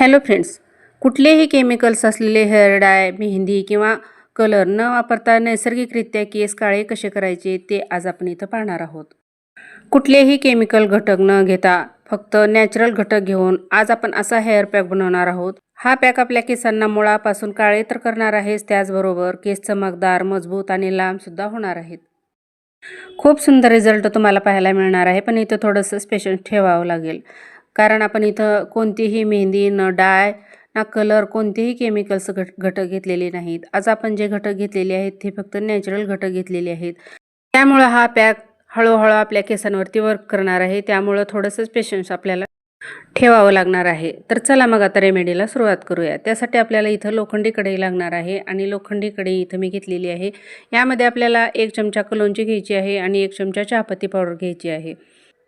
Hello friends कुठलेही chemicals असलेले hair dye mehndi किंवा कलर न वापरता नैसर्गिकरित्या केस काळे कसे करायचे ते आज आपण इथं पाहणार आहोत. कुठलेही केमिकल घटक न घेता फक्त नॅचरल घटक घेऊन आज आपण असा हेअर पॅक बनवणार आहोत. हा पॅक आपल्या केसांना मुळापासून काळे तर करणार आहेच त्याचबरोबर केस चमकदार मजबूत आणि लांबसुद्धा होणार आहेत. खूप सुंदर रिझल्ट तुम्हाला पाहायला मिळणार आहे पण इथं थोडंसं स्पेशल ठेवावं लागेल. कारण आपण इथं कोणतीही मेहंदी न डाय ना कलर कोणतेही केमिकल्स घट घटक घेतलेले नाहीत. आज आपण जे घटक घेतलेले आहेत ते फक्त नॅचरल घटक घेतलेले आहेत. त्यामुळं हा पॅक हळूहळू आपल्या केसांवरती वर्क करणार आहे. त्यामुळं थोडंसंच पेशन्स आपल्याला ठेवावं लागणार आहे. तर चला मग आता रेमेडीला सुरुवात करूया. त्यासाठी आपल्याला इथं लोखंडी कढई लागणार आहे आणि लोखंडी कढई इथं मी घेतलेली आहे. यामध्ये आपल्याला एक चमचा कलोंची घ्यायची आहे आणि एक चमचा चहापत्ती पावडर घ्यायची आहे.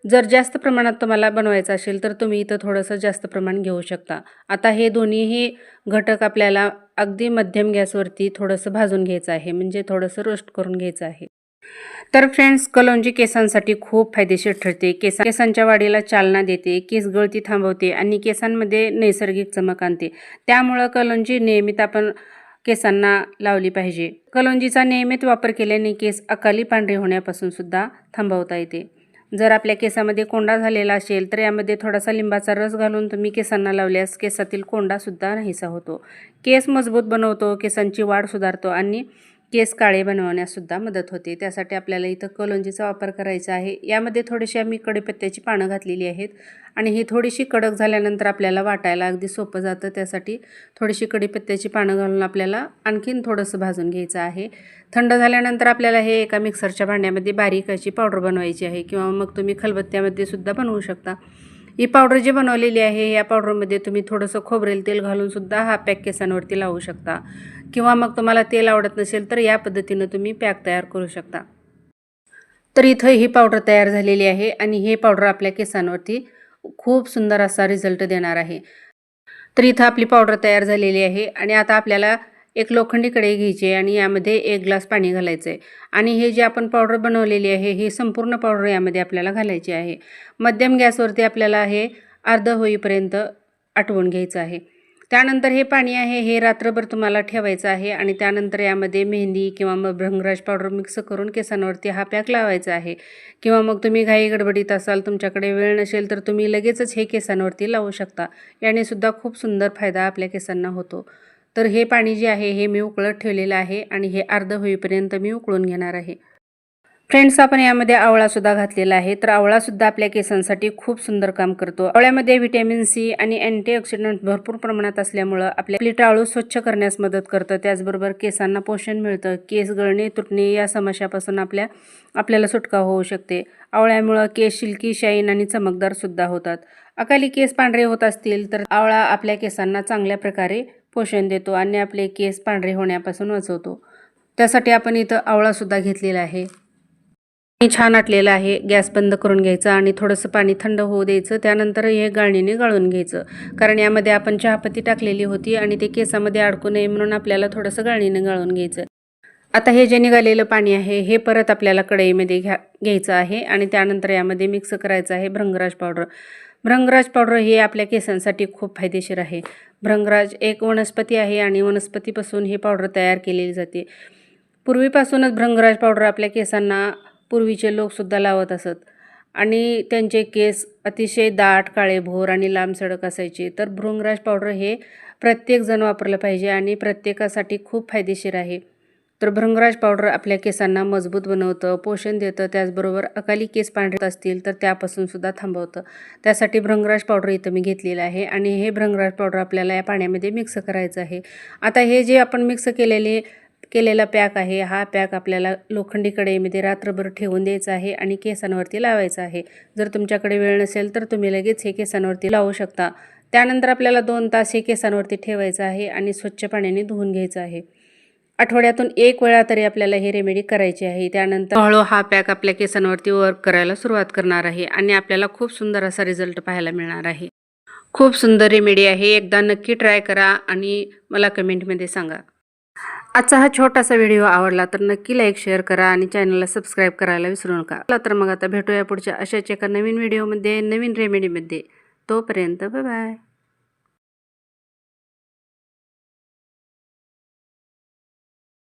जर जास्त प्रमाणात तुम्हाला बनवायचं असेल तर तुम्ही इथं थोडंसं जास्त प्रमाण घेऊ शकता. आता हे दोन्हीही घटक आपल्याला अगदी मध्यम गॅसवरती थोडंसं भाजून घ्यायचं आहे म्हणजे थोडंसं रोस्ट करून घ्यायचं आहे. तर फ्रेंड्स कलोंजी केसांसाठी खूप फायदेशीर ठरते. केसा केसांच्या वाढीला चालना देते केस गळती थांबवते आणि केसांमध्ये नैसर्गिक चमक आणते. त्यामुळं कलोंजी नियमित आपण केसांना लावली पाहिजे. कलोंजीचा नियमित वापर केल्याने केस अकाली पांढरे होण्यापासून सुद्धा थांबवता येते. जर आपल्या केसामध्ये कोंडा झालेला असेल तर यामध्ये थोडासा लिंबाचा रस घालून तुम्ही केसांना लावल्यास केसातील कोंडासुद्धा नाहीसा होतो. केस मजबूत बनवतो केसांची वाढ सुधारतो आणि केस काळे बनवण्यासुद्धा मदत होते. त्यासाठी आपल्याला इथं कलोंजीचा वापर करायचा आहे. यामध्ये थोडीशी आम्ही कडीपत्त्याची पानं घातलेली आहेत आणि ही थोडीशी कडक झाल्यानंतर आपल्याला वाटायला अगदी सोपं जातं. त्यासाठी थोडीशी कडीपत्त्याची पानं घालून आपल्याला आणखीन थोडंसं भाजून घ्यायचं आहे. थंड झाल्यानंतर आपल्याला हे एका मिक्सरच्या भांड्यामध्ये बारीक अशी पावडर बनवायची आहे किंवा मग तुम्ही खलबत्त्यामध्ये सुद्धा बनवू शकता. ही पावडर जी बनवलेली आहे या पावडरमध्ये तुम्ही थोडंसं खोबरेल तेल घालूनसुद्धा हा पॅक केसांवरती लावू शकता. किंवा मग तुम्हाला तेल आवडत नसेल तर या पद्धतीनं तुम्ही पॅक तयार करू शकता. तर इथं ही पावडर तयार झालेली आहे आणि हे पावडर आपल्या केसांवरती खूप सुंदर असा रिझल्ट देणार आहे. तर इथं आपली पावडर तयार झालेली आहे आणि आता आपल्याला एक लोखंडी कढई घ्यायची आहे आणि यामध्ये एक ग्लास पाणी घालायचं. आहे आणि हे जे आपण पावडर बनवलेली आहे ही संपूर्ण पावडर यामध्ये आपल्याला घालायची आहे. मध्यम गॅसवरती आपल्याला हे अर्ध होईपर्यंत आटवून घ्यायचं आहे. त्यानंतर हे पाणी आहे हे रात्रभर तुम्हाला ठेवायचं आहे आणि त्यानंतर यामध्ये मेहंदी किंवा मग भृंगराज पावडर मिक्स करून केसांवरती हा पॅक लावायचा आहे. किंवा मग तुम्ही घाई गडबडीत असाल तुमच्याकडे वेळ नसेल तर तुम्ही लगेचच हे केसांवरती लावू शकता. याने सुद्धा खूप सुंदर फायदा आपल्या केसांना होतो. तर हे पाणी जे आहे हे मी उकळत ठेवलेलं आहे आणि हे अर्ध होईपर्यंत मी उकळून घेणार आहे. फ्रेंड्स आपण यामध्ये आवळासुद्धा घातलेला आहे. तर आवळासुद्धा आपल्या केसांसाठी खूप सुंदर काम करतो. आवळ्यामध्ये व्हिटॅमिन सी आणि अँटीऑक्सिडंट भरपूर प्रमाणात असल्यामुळं आपल्या आपली टाळू स्वच्छ करण्यास मदत करतं. त्याचबरोबर केसांना पोषण मिळतं. केस गळणे तुटणे या समस्यापासून आपल्या आपल्याला सुटका होऊ शकते. आवळ्यामुळं केस शिल्की शाईन आणि चमकदारसुद्धा होतात. अकाली केस पांढरे होत असतील तर आवळा आपल्या केसांना चांगल्या प्रकारे पोषण देतो आणि आपले केस पांढरे होण्यापासून वाचवतो. त्यासाठी आपण इथं आवळासुद्धा घेतलेला आहे. छान आटलेलं आहे. गॅस बंद करून घ्यायचा आणि थोडंसं पाणी थंड होऊ द्यायचं. त्यानंतर हे गाळणीने गाळून घ्यायचं. कारण यामध्ये आपण चहापत्ती टाकलेली होती आणि ते केसामध्ये अडकू नये म्हणून आपल्याला थोडंसं गाळणीने गाळून घ्यायचं. आता हे जे निघालेलं पाणी आहे हे परत आपल्याला कढईमध्ये घ्या घ्यायचं आहे आणि त्यानंतर यामध्ये मिक्स करायचं आहे भ्रंगराज पावडर. भृंगराज पावडर हे आपल्या केसांसाठी खूप फायदेशीर आहे. भृंगराज एक वनस्पती आहे आणि वनस्पतीपासून ही पावडर तयार केलेली जाते. पूर्वीपासूनच भृंगराज पावडर आपल्या केसांना पूर्वीचे लोकसुद्धा लावत असत. आणि त्यांचे केस अतिशय दाट काळेभोर आणि लांब सडक असायचे. तर भृंगराज पावडर हे प्रत्येकजण वापरलं पाहिजे आणि प्रत्येकासाठी खूप फायदेशीर आहे. तर भ्रंगराज पावडर आपल्या केसांना मजबूत बनवतं पोषण देतं त्याचबरोबर अकाली केस पांढरे असतील तर त्यापासून सुद्धा थांबवतं. त्यासाठी भृंगराज पावडर इथं मी घेतलेलं आहे आणि हे भ्रंगराज पावडर आपल्याला या पाण्यामध्ये मिक्स करायचं आहे. आता हे जे आपण मिक्स केलेले केलेला पॅक आहे हा पॅक आपल्याला लोखंडी कढईमध्ये रात्रभर ठेवून द्यायचा आहे आणि केसांवरती लावायचा आहे. जर तुमच्याकडे वेळ नसेल तर तुम्ही लगेच हे केसांवरती लावू शकता. त्यानंतर आपल्याला दोन तास हे केसांवरती ठेवायचं आहे आणि स्वच्छ पाण्याने धुवून घ्यायचं आहे. आठवड्यातून एक वेळा तरी आपल्याला हे रेमेडी करायची आहे. त्यानंतर हळू हा पॅक आपल्या केसांवरती वर्क करायला सुरुवात करणार आहे आणि आपल्याला खूप सुंदर असा रिझल्ट पाहायला मिळणार आहे. खूप सुंदर रेमेडी आहे. एकदा नक्की ट्राय करा आणि मला कमेंटमध्ये सांगा. आजचा हा छोटासा व्हिडिओ आवडला तर नक्की लाईक शेअर करा आणि चॅनलला सबस्क्राईब करायला विसरू नका. चला तर मग आता भेटूया पुढच्या अशाच एका नवीन व्हिडिओमध्ये नवीन रेमेडीमध्ये तोपर्यंत बाय